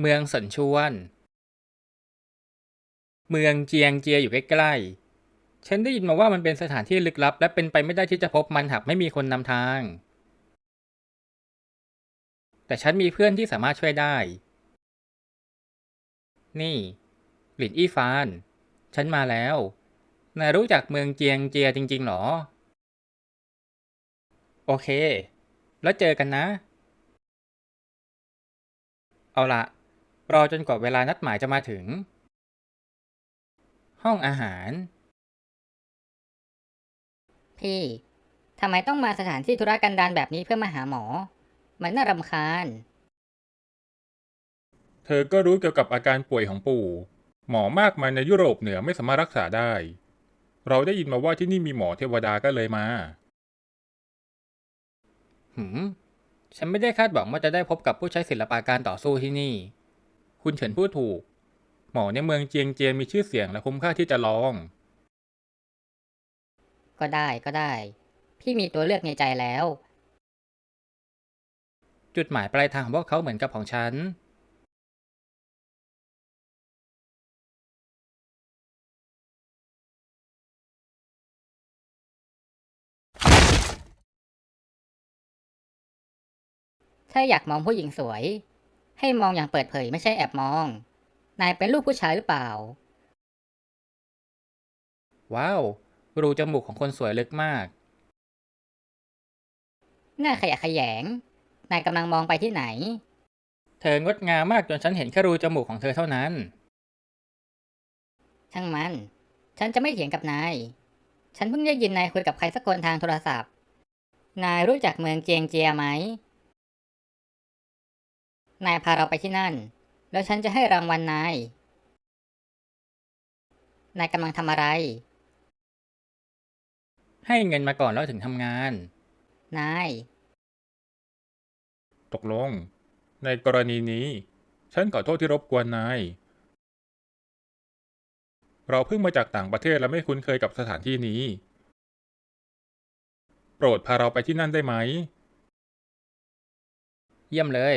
เมืองสันชวน เมืองเจียงเจียอยู่ใกล้ๆ ฉันได้ยินมาว่ามันเป็นสถานที่ลึกลับ และเป็นไปไม่ได้ที่จะพบมันหากไม่มีคนนำทาง แต่ฉันมีเพื่อนที่สามารถช่วยได้ นี่หลินอี้ฟาน ฉันมาแล้ว นายรู้จักเมืองเจียงเจียจริง ๆ หรอ โอเค แล้วเจอกันนะ เอาละ รอจนกว่าเวลานัดหมายจะมาถึง ห้องอาหาร พี่ ทำไมต้องมาสถานที่ธุรกันดารแบบนี้เพื่อมาหาหมอ มันน่ารำคาญ เธอก็รู้เกี่ยวกับอาการป่วยของปู่ หมอมากมายในยุโรปเหนือไม่สามารถรักษาได้ เราได้ยินมาว่าที่นี่มีหมอเทวดาก็เลยมา หืม ฉันไม่ได้คาดหวังว่าจะได้พบกับผู้ใช้ศิลปะการต่อสู้ที่นี่ คุณเฉินพูดถูก หมอในเมืองเจียงเจียมีชื่อเสียงและคุ้มค่าที่จะลอง ก็ได้ก็ได้ พี่มีตัวเลือกในใจแล้ว จุดหมายปลายทางของพวกเขาเหมือนกับของฉัน ถ้าอยากมองผู้หญิงสวย ให้มองอย่างเปิดเผยไม่ใช่แอบมอง นายเป็นลูกผู้ชายหรือเปล่า ว้าว รูจมูกของคนสวยลึกมาก หน้าขยะแขยง นายกำลังมองไปที่ไหน เธองดงามมากจนฉันเห็นแค่รูจมูกของเธอเท่านั้น ช่างมัน ฉันจะไม่เถียงกับนาย ฉันเพิ่งได้ยินนายคุยกับใครสักคนทางโทรศัพท์ นายรู้จักเมืองเจียงเจียไหม นายพาเราไปที่นั่น แล้วฉันจะให้รางวัลนาย นายกำลังทำอะไร ให้เงินมาก่อนแล้วถึงทำงาน นาย ตกลง ในกรณีนี้ ฉันขอโทษที่รบกวนนาย เราเพิ่งมาจากต่างประเทศและไม่คุ้นเคยกับสถานที่นี้ โปรดพาเราไปที่นั่นได้ไหม เยี่ยมเลย